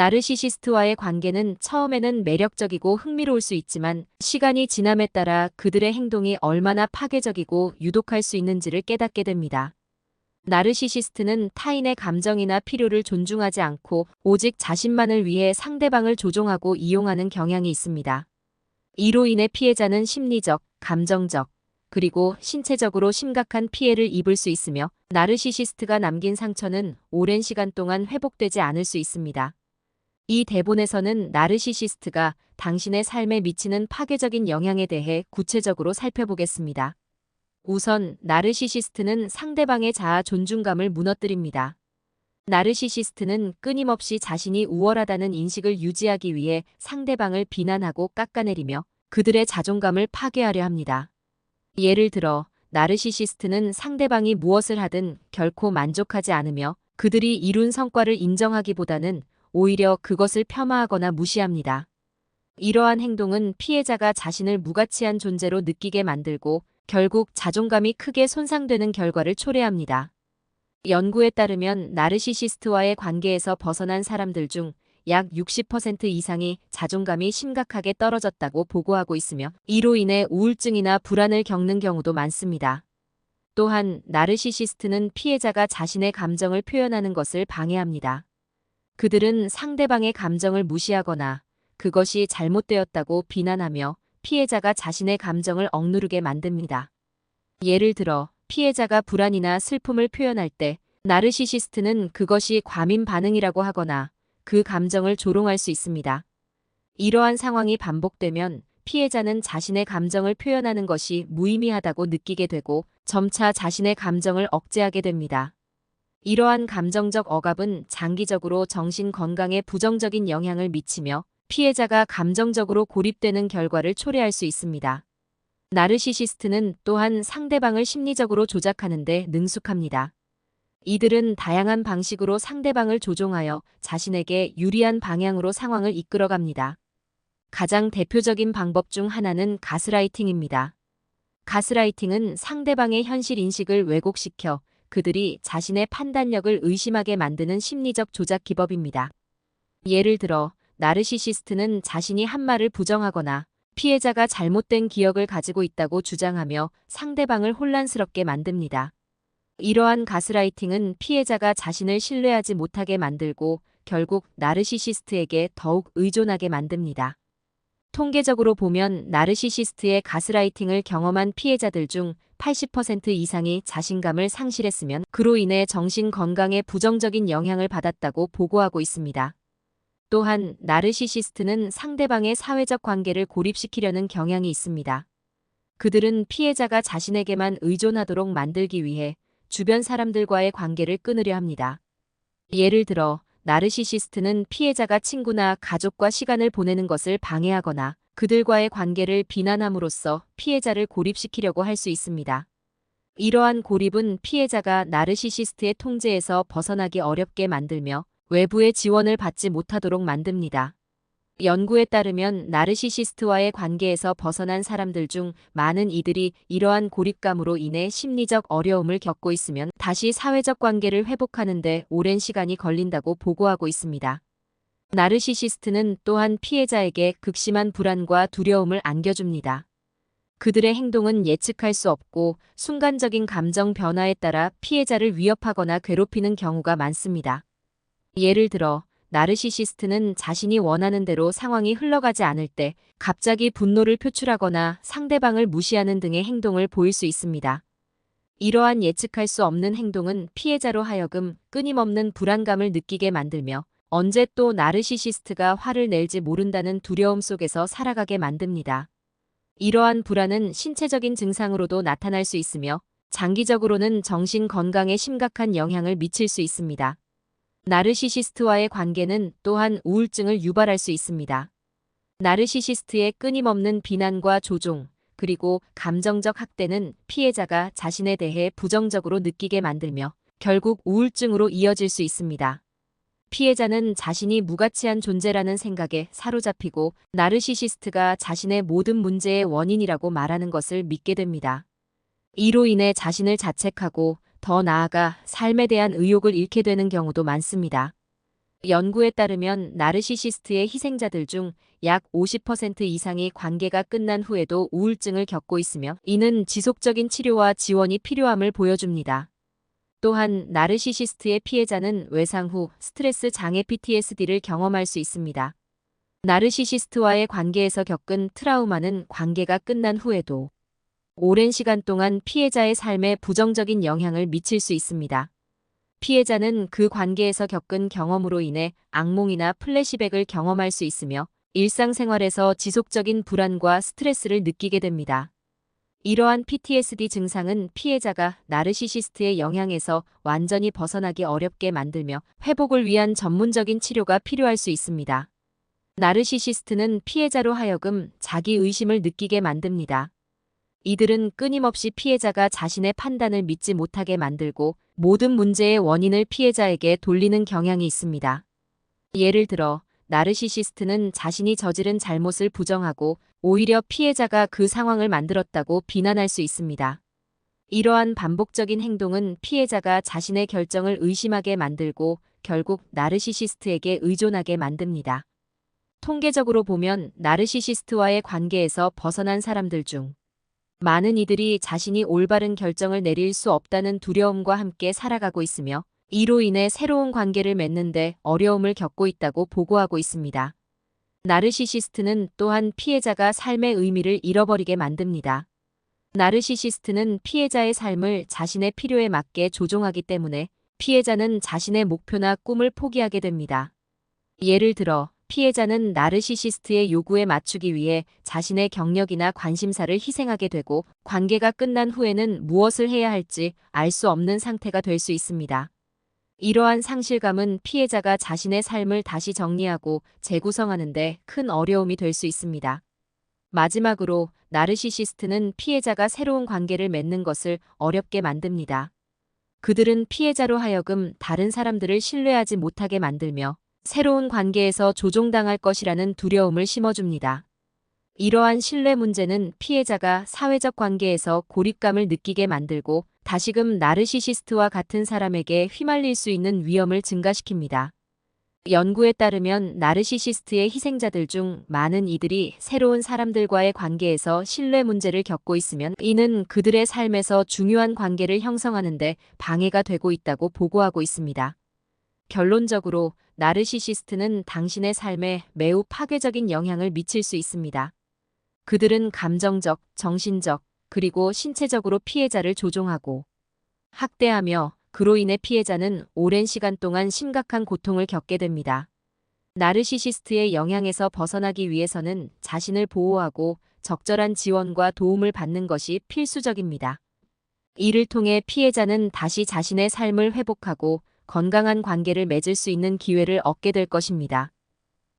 나르시시스트와의 관계는 처음에는 매력적이고 흥미로울 수 있지만 시간이 지남에 따라 그들의 행동이 얼마나 파괴적이고 유독할 수 있는지를 깨닫게 됩니다. 나르시시스트는 타인의 감정이나 필요를 존중하지 않고 오직 자신만을 위해 상대방을 조종하고 이용하는 경향이 있습니다. 이로 인해 피해자는 심리적, 감정적, 그리고 신체적으로 심각한 피해를 입을 수 있으며 나르시시스트가 남긴 상처는 오랜 시간 동안 회복되지 않을 수 있습니다. 이 대본에서는 나르시시스트가 당신의 삶에 미치는 파괴적인 영향에 대해 구체적으로 살펴보겠습니다. 우선 나르시시스트는 상대방의 자아 존중감을 무너뜨립니다. 나르시시스트는 끊임없이 자신이 우월하다는 인식을 유지하기 위해 상대방을 비난하고 깎아내리며 그들의 자존감을 파괴하려 합니다. 예를 들어 나르시시스트는 상대방이 무엇을 하든 결코 만족하지 않으며 그들이 이룬 성과를 인정하기보다는 오히려 그것을 폄하하거나 무시합니다. 이러한 행동은 피해자가 자신을 무가치한 존재로 느끼게 만들고 결국 자존감이 크게 손상되는 결과를 초래합니다. 연구에 따르면 나르시시스트와의 관계에서 벗어난 사람들 중 약 60% 이상이 자존감이 심각하게 떨어졌다고 보고하고 있으며 이로 인해 우울증이나 불안을 겪는 경우도 많습니다. 또한 나르시시스트는 피해자가 자신의 감정을 표현하는 것을 방해합니다. 그들은 상대방의 감정을 무시하거나 그것이 잘못되었다고 비난하며 피해자가 자신의 감정을 억누르게 만듭니다. 예를 들어 피해자가 불안이나 슬픔을 표현할 때 나르시시스트는 그것이 과민 반응이라고 하거나 그 감정을 조롱할 수 있습니다. 이러한 상황이 반복되면 피해자는 자신의 감정을 표현하는 것이 무의미하다고 느끼게 되고 점차 자신의 감정을 억제하게 됩니다. 이러한 감정적 억압은 장기적으로 정신 건강에 부정적인 영향을 미치며 피해자가 감정적으로 고립되는 결과를 초래할 수 있습니다. 나르시시스트는 또한 상대방을 심리적으로 조작하는 데 능숙합니다. 이들은 다양한 방식으로 상대방을 조종하여 자신에게 유리한 방향으로 상황을 이끌어갑니다. 가장 대표적인 방법 중 하나는 가스라이팅입니다. 가스라이팅은 상대방의 현실 인식을 왜곡시켜 그들이 자신의 판단력을 의심하게 만드는 심리적 조작 기법입니다. 예를 들어 나르시시스트는 자신이 한 말을 부정하거나 피해자가 잘못된 기억을 가지고 있다고 주장하며 상대방을 혼란스럽게 만듭니다. 이러한 가스라이팅은 피해자가 자신을 신뢰하지 못하게 만들고 결국 나르시시스트에게 더욱 의존하게 만듭니다. 통계적으로 보면 나르시시스트의 가스라이팅을 경험한 피해자들 중 80% 이상이 자신감을 상실했으면 그로 인해 정신 건강에 부정적인 영향을 받았다고 보고하고 있습니다. 또한 나르시시스트는 상대방의 사회적 관계를 고립시키려는 경향이 있습니다. 그들은 피해자가 자신에게만 의존하도록 만들기 위해 주변 사람들과의 관계를 끊으려 합니다. 예를 들어 나르시시스트는 피해자가 친구나 가족과 시간을 보내는 것을 방해하거나 그들과의 관계를 비난함으로써 피해자를 고립시키려고 할 수 있습니다. 이러한 고립은 피해자가 나르시시스트의 통제에서 벗어나기 어렵게 만들며 외부의 지원을 받지 못하도록 만듭니다. 연구에 따르면 나르시시스트와의 관계에서 벗어난 사람들 중 많은 이들이 이러한 고립감으로 인해 심리적 어려움을 겪고 있으면 다시 사회적 관계를 회복하는데 오랜 시간이 걸린다고 보고하고 있습니다. 나르시시스트는 또한 피해자에게 극심한 불안과 두려움을 안겨줍니다. 그들의 행동은 예측할 수 없고 순간적인 감정 변화에 따라 피해자를 위협하거나 괴롭히는 경우가 많습니다. 예를 들어 나르시시스트는 자신이 원하는 대로 상황이 흘러가지 않을 때 갑자기 분노를 표출하거나 상대방을 무시하는 등의 행동을 보일 수 있습니다. 이러한 예측할 수 없는 행동은 피해자로 하여금 끊임없는 불안감을 느끼게 만들며 언제 또 나르시시스트가 화를 낼지 모른다는 두려움 속에서 살아가게 만듭니다. 이러한 불안은 신체적인 증상으로도 나타날 수 있으며 장기적으로는 정신 건강에 심각한 영향을 미칠 수 있습니다. 나르시시스트와의 관계는 또한 우울증을 유발할 수 있습니다. 나르시시스트의 끊임없는 비난과 조종, 그리고 감정적 학대는 피해자가 자신에 대해 부정적으로 느끼게 만들며 결국 우울증으로 이어질 수 있습니다. 피해자는 자신이 무가치한 존재라는 생각에 사로잡히고 나르시시스트가 자신의 모든 문제의 원인이라고 말하는 것을 믿게 됩니다. 이로 인해 자신을 자책하고 더 나아가 삶에 대한 의욕을 잃게 되는 경우도 많습니다. 연구에 따르면 나르시시스트의 희생자들 중 약 50% 이상이 관계가 끝난 후에도 우울증을 겪고 있으며 이는 지속적인 치료와 지원이 필요함을 보여줍니다. 또한 나르시시스트의 피해자는 외상 후 스트레스 장애 PTSD를 경험할 수 있습니다. 나르시시스트와의 관계에서 겪은 트라우마는 관계가 끝난 후에도 오랜 시간 동안 피해자의 삶에 부정적인 영향을 미칠 수 있습니다. 피해자는 그 관계에서 겪은 경험으로 인해 악몽이나 플래시백을 경험할 수 있으며 일상생활에서 지속적인 불안과 스트레스를 느끼게 됩니다. 이러한 PTSD 증상은 피해자가 나르시시스트의 영향에서 완전히 벗어나기 어렵게 만들며 회복을 위한 전문적인 치료가 필요할 수 있습니다. 나르시시스트는 피해자로 하여금 자기 의심을 느끼게 만듭니다. 이들은 끊임없이 피해자가 자신의 판단을 믿지 못하게 만들고 모든 문제의 원인을 피해자에게 돌리는 경향이 있습니다. 예를 들어, 나르시시스트는 자신이 저지른 잘못을 부정하고 오히려 피해자가 그 상황을 만들었다고 비난할 수 있습니다. 이러한 반복적인 행동은 피해자가 자신의 결정을 의심하게 만들고 결국 나르시시스트에게 의존하게 만듭니다. 통계적으로 보면 나르시시스트와의 관계에서 벗어난 사람들 중 많은 이들이 자신이 올바른 결정을 내릴 수 없다는 두려움과 함께 살아가고 있으며 이로 인해 새로운 관계를 맺는데 어려움을 겪고 있다고 보고하고 있습니다. 나르시시스트는 또한 피해자가 삶의 의미를 잃어버리게 만듭니다. 나르시시스트는 피해자의 삶을 자신의 필요에 맞게 조종하기 때문에 피해자는 자신의 목표나 꿈을 포기하게 됩니다. 예를 들어 피해자는 나르시시스트의 요구에 맞추기 위해 자신의 경력이나 관심사를 희생하게 되고 관계가 끝난 후에는 무엇을 해야 할지 알 수 없는 상태가 될 수 있습니다. 이러한 상실감은 피해자가 자신의 삶을 다시 정리하고 재구성하는데 큰 어려움이 될 수 있습니다. 마지막으로 나르시시스트는 피해자가 새로운 관계를 맺는 것을 어렵게 만듭니다. 그들은 피해자로 하여금 다른 사람들을 신뢰하지 못하게 만들며 새로운 관계에서 조종당할 것이라는 두려움을 심어줍니다. 이러한 신뢰 문제는 피해자가 사회적 관계에서 고립감을 느끼게 만들고 다시금 나르시시스트와 같은 사람에게 휘말릴 수 있는 위험을 증가시킵니다. 연구에 따르면 나르시시스트의 희생자들 중 많은 이들이 새로운 사람들과의 관계에서 신뢰 문제를 겪고 있으면 이는 그들의 삶에서 중요한 관계를 형성하는데 방해가 되고 있다고 보고하고 있습니다. 결론적으로 나르시시스트는 당신의 삶에 매우 파괴적인 영향을 미칠 수 있습니다. 그들은 감정적, 정신적, 그리고 신체적으로 피해자를 조종하고 학대하며 그로 인해 피해자는 오랜 시간 동안 심각한 고통을 겪게 됩니다. 나르시시스트의 영향에서 벗어나기 위해서는 자신을 보호하고 적절한 지원과 도움을 받는 것이 필수적입니다. 이를 통해 피해자는 다시 자신의 삶을 회복하고 건강한 관계를 맺을 수 있는 기회를 얻게 될 것입니다.